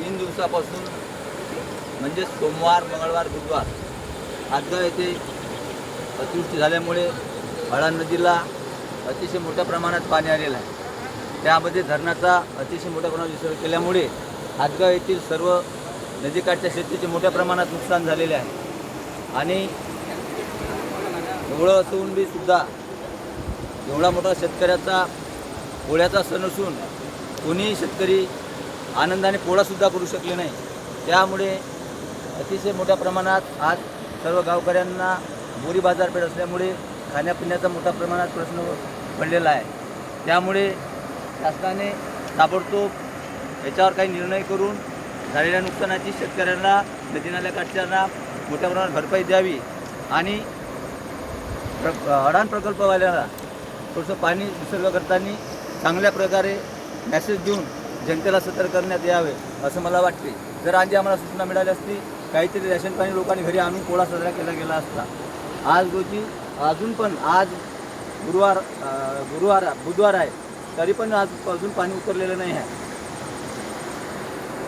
तीन दिवसापासून म्हणजे सोमवार मंगळवार बुधवार आजगाव येथे अतिवृष्टी झाल्यामुळे हळा नदीला अतिशय मोठ्या प्रमाणात पाणी आलेलं आहे. त्यामध्ये धरणाचा अतिशय मोठ्या प्रमाणात विसर्ग केल्यामुळे हातगाव येथील सर्व नदीकाठच्या शेतीचे मोठ्या प्रमाणात नुकसान झालेले आहे. आणि एवढं असून बी सुद्धा एवढा मोठा शेतकऱ्याचा पोळ्याचा सण असून कोणीही शेतकरी आनंदाने पोळासुद्धा करू शकले नाही. त्यामुळे अतिशय मोठ्या प्रमाणात आज सर्व गावकऱ्यांना बोरी बाजारपेठ असल्यामुळे खाण्यापिण्याचा मोठ्या प्रमाणात प्रश्न पडलेला आहे. त्यामुळे शासनाने ताबडतोब याच्यावर काही निर्णय करून झालेल्या नुकसानाची शेतकऱ्यांना नदी नाल्या मोठ्या प्रमाणात भरपाई द्यावी आणि प्र अडाण प्रकल्पवाल्याला थोडंसं पाणी निसर्ग करताना चांगल्या प्रकारे मॅसेज देऊन जनतेला सतर्क करण्यात यावे असं मला वाटते. जर आधी आम्हाला सूचना मिळाली असती काहीतरी रेशन पाणी लोकांनी घरी आणून पोळा साजरा केला गेला असता. आज रोजी अजून पण आज गुरुवार गुरुवार बुधवार आहे तरी पण आज अजून पाणी उतरलेलं नाही आहे.